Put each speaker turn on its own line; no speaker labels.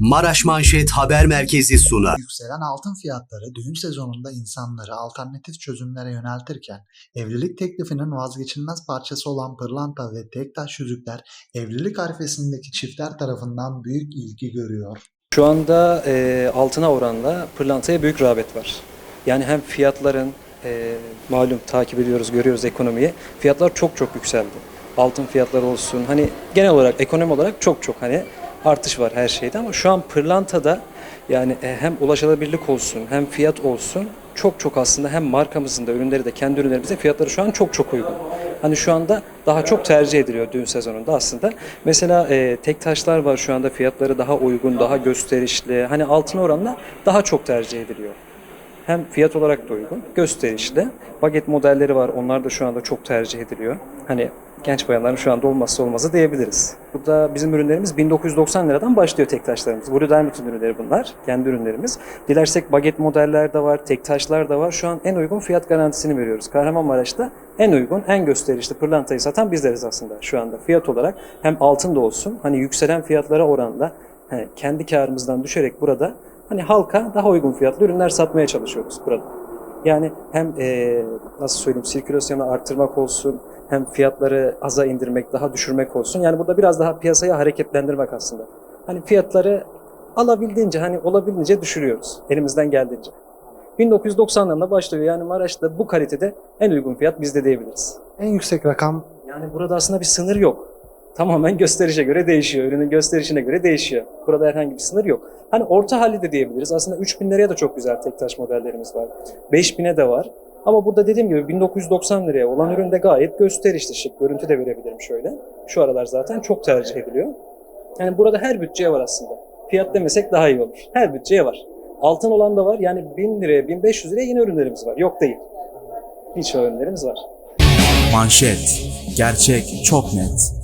Maraş Manşet Haber Merkezi sunar.
Yükselen altın fiyatları düğün sezonunda insanları alternatif çözümlere yöneltirken evlilik teklifinin vazgeçilmez parçası olan pırlanta ve tek taş yüzükler evlilik arifesindeki çiftler tarafından büyük ilgi görüyor.
Şu anda e, altına oranla pırlantaya büyük rağbet var. Yani hem fiyatların e, malum takip ediyoruz, görüyoruz ekonomiyi. Fiyatlar çok çok yükseldi. Altın fiyatları olsun. Hani genel olarak ekonomi olarak çok çok hani artış var her şeyde ama şu an pırlantada yani e, hem ulaşılabilirlik olsun hem fiyat olsun çok çok aslında hem markamızın da ürünleri de kendi ürünlerimizde fiyatları şu an çok çok uygun. Hani şu anda daha çok tercih ediliyor düğün sezonunda aslında. Mesela e, tek taşlar var şu anda fiyatları daha uygun, daha gösterişli. Hani altın oranla daha çok tercih ediliyor. Hem fiyat olarak da uygun, gösterişli. Baget modelleri var, onlar da şu anda çok tercih ediliyor. Hani genç bayanların şu anda olmazsa olmazı diyebiliriz. Burada bizim ürünlerimiz 1990 liradan başlıyor tek taşlarımız. Blue Diamond'ın ürünleri bunlar, kendi ürünlerimiz. Dilersek baget modeller de var, tek taşlar da var. Şu an en uygun fiyat garantisini veriyoruz. Kahramanmaraş'ta en uygun, en gösterişli pırlantayı satan bizleriz aslında şu anda. Fiyat olarak hem altın da olsun, hani yükselen fiyatlara oranla kendi karımızdan düşerek burada hani halka daha uygun fiyatlı ürünler satmaya çalışıyoruz burada. Yani hem eee, nasıl söyleyeyim sirkülasyonu arttırmak olsun, hem fiyatları aza indirmek, daha düşürmek olsun. Yani burada biraz daha piyasayı hareketlendirmek aslında. Hani fiyatları alabildiğince, hani olabildiğince düşürüyoruz elimizden geldiğince. 1990'larında başlıyor yani Maraş'ta bu kalitede en uygun fiyat bizde diyebiliriz.
En yüksek rakam
Yani burada aslında bir sınır yok. Tamamen gösterişe göre değişiyor. Ürünün gösterişine göre değişiyor. Burada herhangi bir sınır yok. Hani orta halli de diyebiliriz. Aslında 3000 liraya da çok güzel tek taş modellerimiz var. 5000'e de var. Ama burada dediğim gibi 1990 liraya olan ürün de gayet gösterişli şık. Görüntü de verebilirim şöyle. Şu aralar zaten çok tercih ediliyor. Yani burada her bütçeye var aslında. Fiyat demesek daha iyi olur. Her bütçeye var. Altın olan da var. Yani 1000 liraya, 1500 liraya yine ürünlerimiz var. Yok değil. Hiç ürünlerimiz var.
Manşet. Gerçek çok net.